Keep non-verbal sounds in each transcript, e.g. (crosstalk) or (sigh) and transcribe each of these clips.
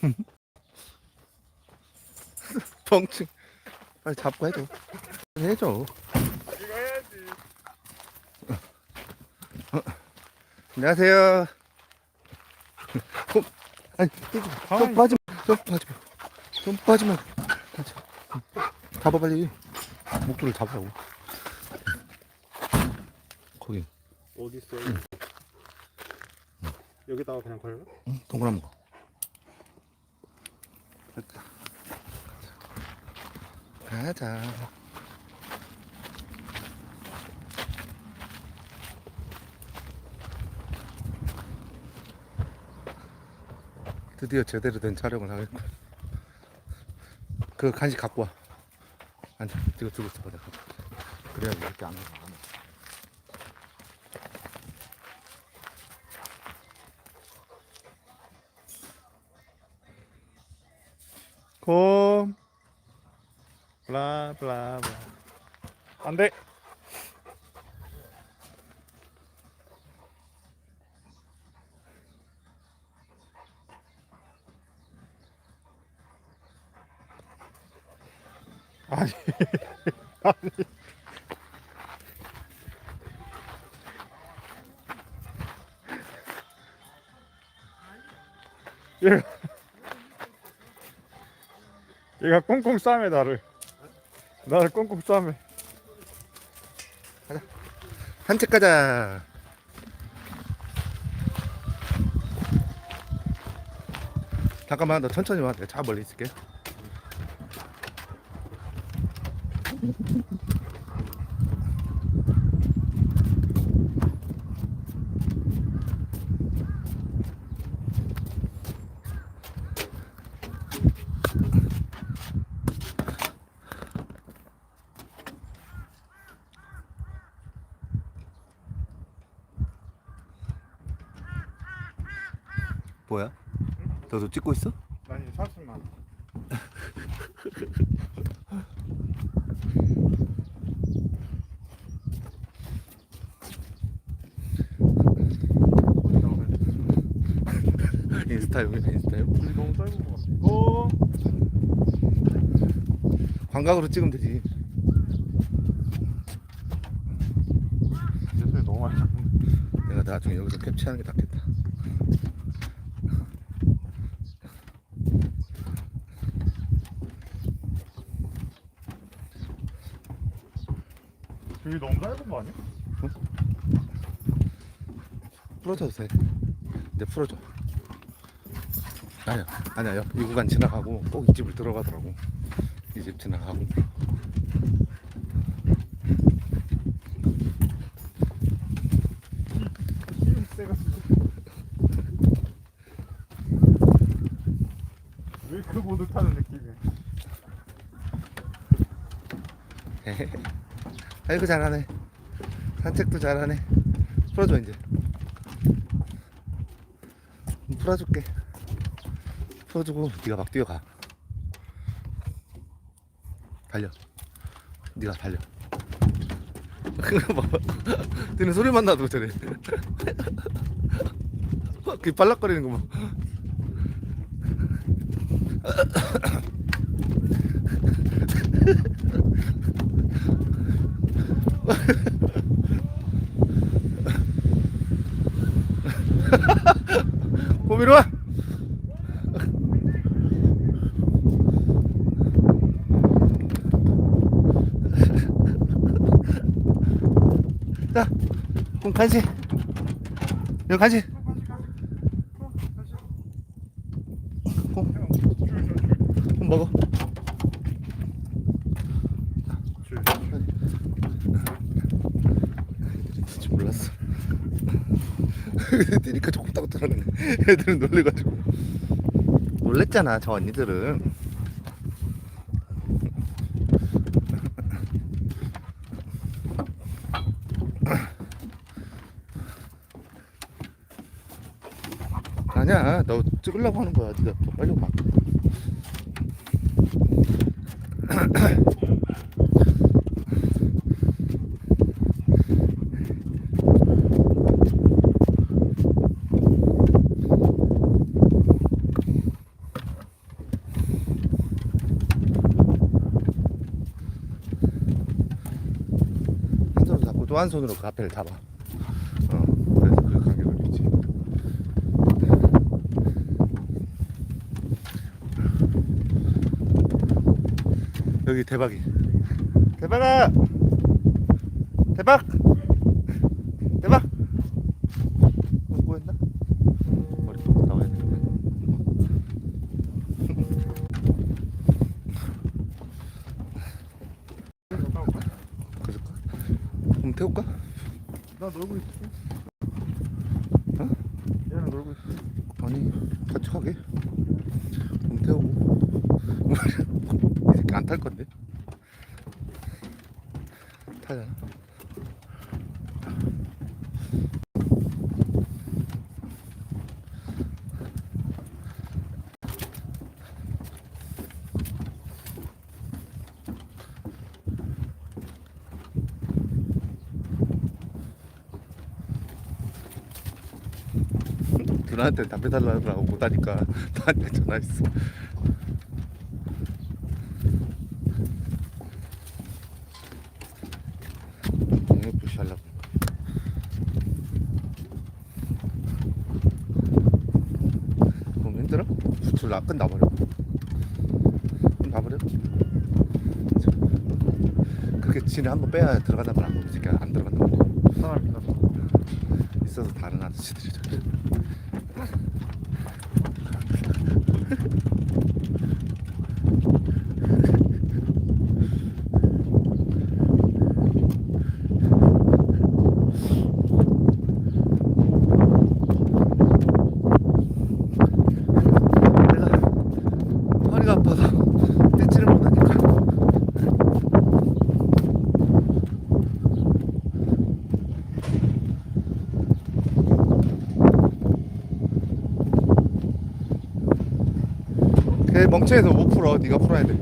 (laughs) 뻥충. 빨리 잡고 해줘. 해줘. 이거 해야지. 안녕하세요. (laughs) 어, 아니, 좀 가만히 빠지 마, 좀 빠지 마, 좀 빠지마. 빠져. 잡아 빨리. 목줄을 잡으라고. 거기, 어디 있어? 여기다가 그냥 걸려? 응, 동그란 거. 됐다. 가자. 드디어 제대로 된 촬영을 하겠군. 그 간식 갖고 와. 아니, 이거 들고 있어 봐, 내가. 그래야 이렇게 안 해. 곰. 블라블라블라. 안 돼. 아니. (laughs) 아니. 얘가 꽁꽁 싸매 나를 나를 꽁꽁 싸매 산책 가자. 잠깐만, 너 천천히 와. 내가 차 멀리 있을게. 뭐야? 너도 찍고 있어? 아니 사슴만 (laughs) 인스타용, 인스타용. 우리 너무 짧은 것 같아 어? 광각으로 찍으면 되지. 너무 많이 내가 나중에 여기서 캡처하는 게 낫겠다. 여기 너무 짧은 거 아니야? 풀어줘도 돼. 내 풀어줘. 아니야, 아니야. 옆- 이 구간 지나가고 꼭 이 집을 들어가더라고. 이 집 지나가고. 왜그 보드 타는 느낌이야 (laughs) 아이고 잘하네. 산책도 잘하네. 풀어줘 이제. 풀어줄게. 풀어주고 네가 막 뛰어가. 달려. 네가 달려. (laughs) 뛰는 소리만 나도 저래. (laughs) 그 빨락거리는 거 봐. (laughs) 봄이로 와. (laughs) 자, 봄 간식. 여기 간식. 봄, 봄 먹어. 진짜 몰랐어. 뛰니까 조금 따고 들어가네. 애들은 놀래가지고. 놀랬잖아, 저 언니들은. 아니야, 너 찍으려고 하는 거야. 네가 더 빨리 와. 한 손으로 그 앞에를 잡아. 어, 그래서 그 간격을 유지. 여기 대박이. 대박아! 대박! 대박! 어, 꼬였나? 머리 또 나와야 돼. 그럴까? 그럼 태울까? 나 놀고 있어. 어? 얘는 놀고 있어. 아니 같이 가게 그럼 태우고 (laughs) 이 새끼 안탈 건데 타잖아 누나한테 담배 달라고 못하니까 나한테 전화했어. 그럼 힘들어? 나 끝나버려. 끝나버려. 그렇게 진에 한번 빼야 들어간단. 이 새끼 안 들어간단 말이야. 있어서 다른 아저씨들이 저기. Ha ha ha. 멍청해서 못 풀어. 네가 풀어야 돼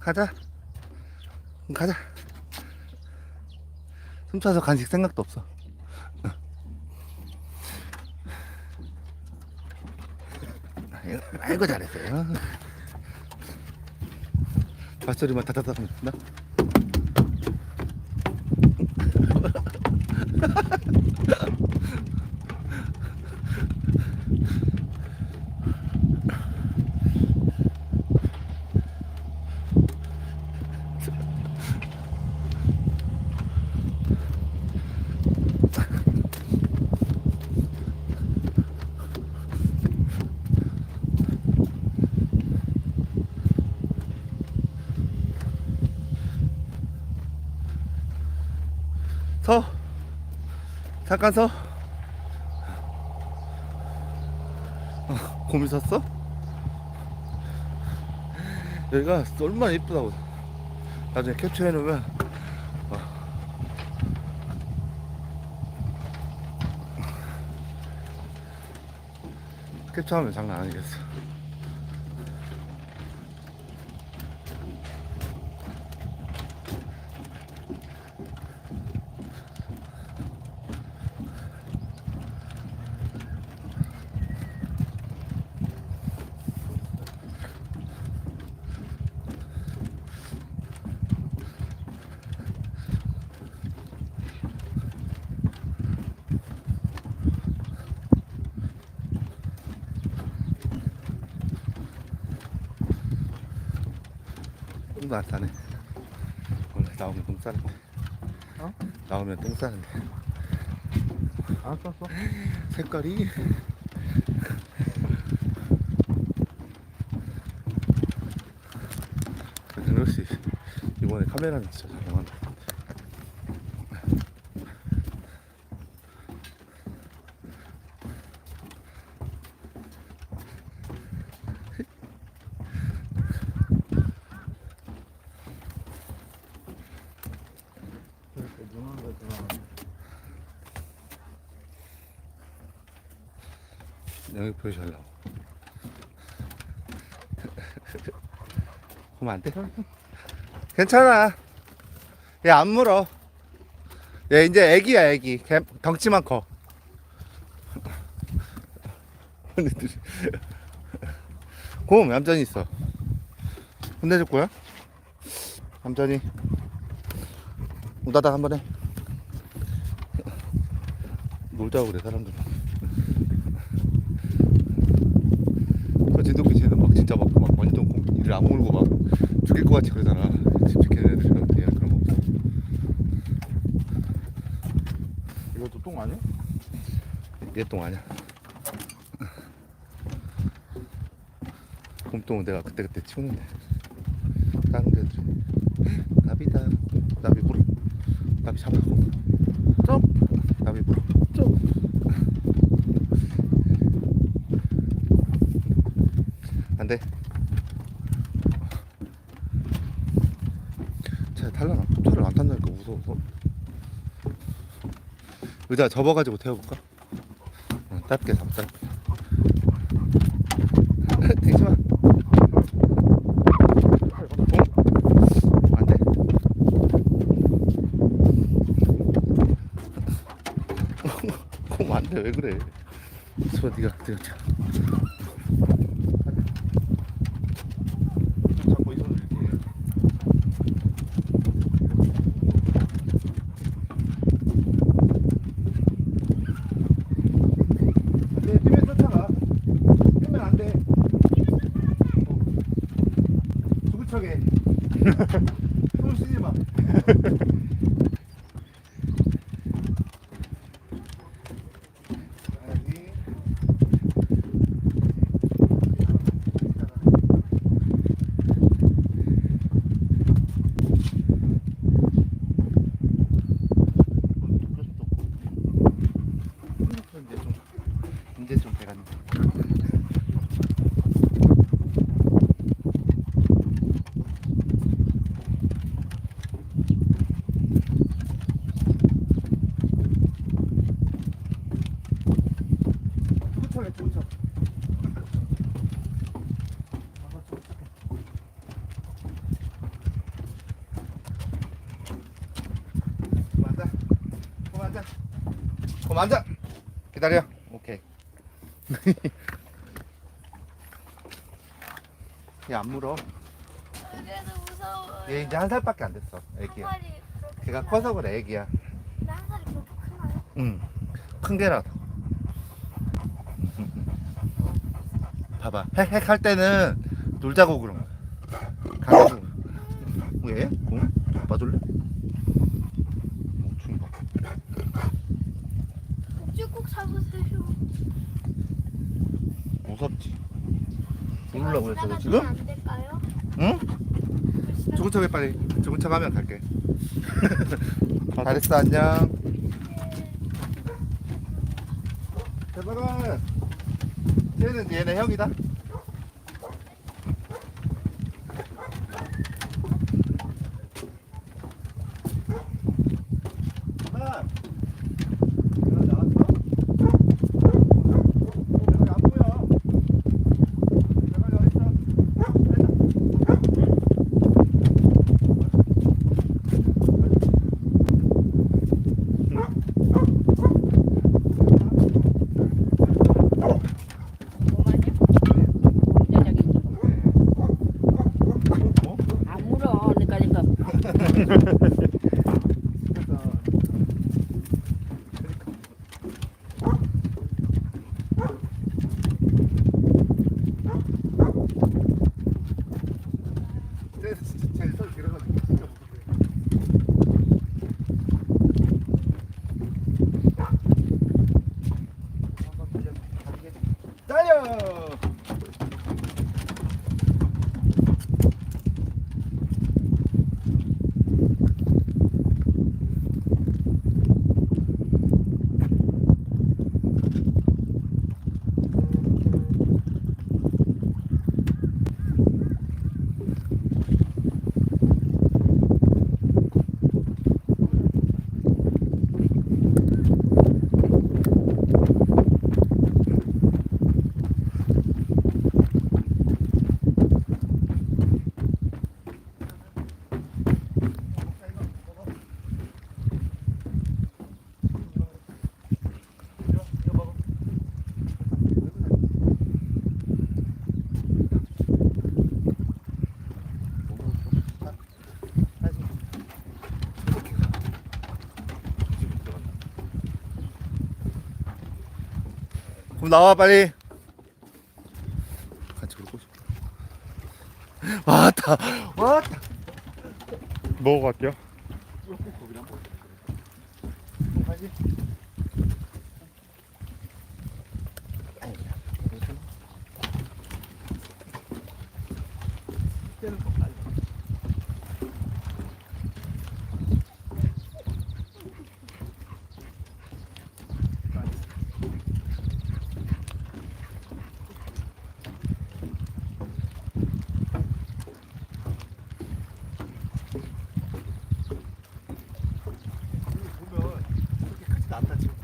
가자 응, 가자 숨차서 간식 생각도 없어 아이고, 잘했어요 발소리만 다다다 나서 잠깐 서 어, 고민 섰어? 여기가 얼마나 이쁘다고 나중에 캡처해 놓으면 어. 캡처하면 장난 아니겠어 똥도 안 싸네. 오늘 나오면 똥 싸는데. 어? 나오면 똥 싸는데. 안 쌌어? 색깔이. 근데 역시 이번에 카메라는 진짜 잘 여기 보여주려고. (laughs) 그러면 안 돼? 괜찮아. 얘 안 물어. 얘 이제 애기야, 애기. 걔 덩치만 커. (laughs) 곰, 얌전히 있어. 혼내줄 거야? 얌전히. 우다다 한번 해. (laughs) 놀자고 그래, 사람들. 그 진돗개 쟤는 막 진짜 막, 막 공, 이를 악물고 막 죽일 것 같이 그러잖아. 집집게 애들은 얘는 그런 거 없어. 이것도 똥 아니야? 얘 똥 아니야. 곰똥은 내가 그때그때 치우는데. 다른 데들. 나비다. 나비 물어. 나비 잡아고. 점. 나비 물어. 점. 안 돼. 차 탈라나? 차를 안 탄다니까 무서워서. 의자 접어가지고 태워볼까? 응, 짧게 잡아, 짧게. (laughs) 대지 마. 어? (laughs) 왜 그래? 수아, 니가, 니가 차. 자꾸 이 손을 이렇게. 해. 내 뒤에 쫓아가. 뛰면 안 돼. 두구척에. 손 쓰지 마. (laughs) 여기. 이제 좀 이제 좀 배갔네. 투구척에 투구척. 그만 앉아. 그만 앉아. 그만 앉아. 기다려. 오케이. (laughs) 얘 안 물어. 그래도 무서워요. 얘 이제 한 살밖에 안 됐어. 애기야. 걔가? 커서 그래, 애기야. 근데 한 살이 그렇게 크나요? 응. 큰 개라서. 봐봐. 헥헥 할 때는 놀자고 그런 거야. 가가지고. 왜? 공? 봐줄래? 멍충이 봐. 꼭꼭 잡으세요. 무섭지? 모르려고 그랬어, 너 지금? 안 될까요? 응? 죽은 척해 빨리. 죽은 척 하면 갈게. (laughs) 잘했어, 안녕. 대박아. 쟤는 얘네 형이다. 나와 빨리. 같이 울고 싶다. 왔다. 왔다. 먹어 갈게요. 보면 이렇게 크지 않다 지금.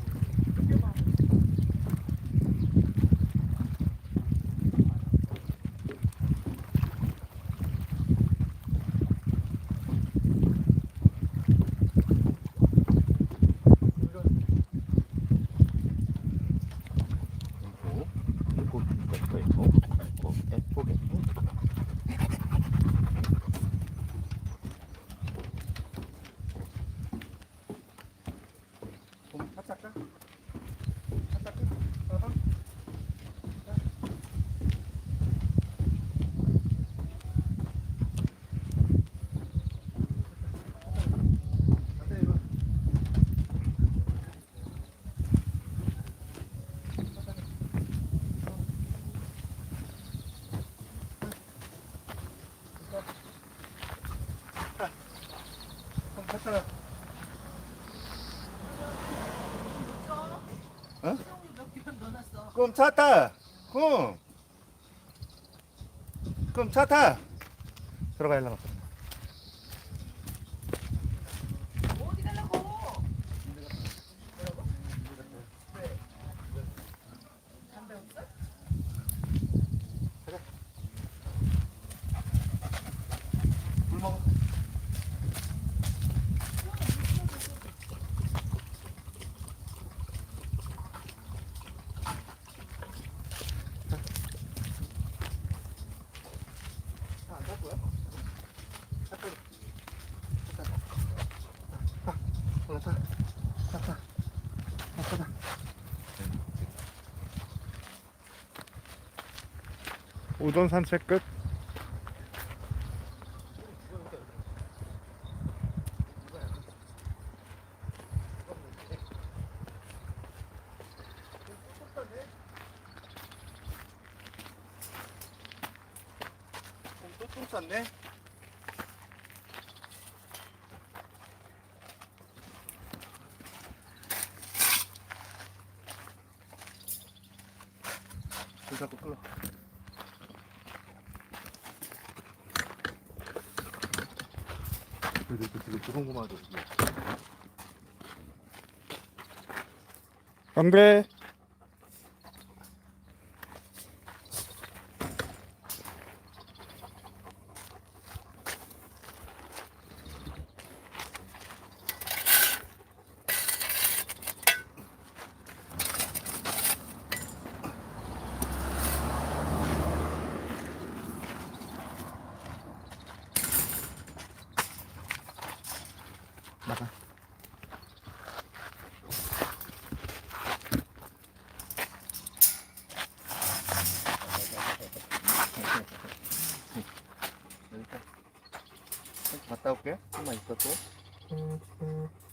그럼 차 타. 그럼. 차 타. 들어가 일로. 어디 가려고? 담배 없어? 물 먹어. 차안탈 거야? 차 끌어. 차 타. 타. 올라 타. 타, 타. 타, 타, 타. 우전 산책 끝. 불 잡고 끌어. 그래도 이거 되게 고마워. 담배. 나가. 갔다 올게. 좀만 있어 또.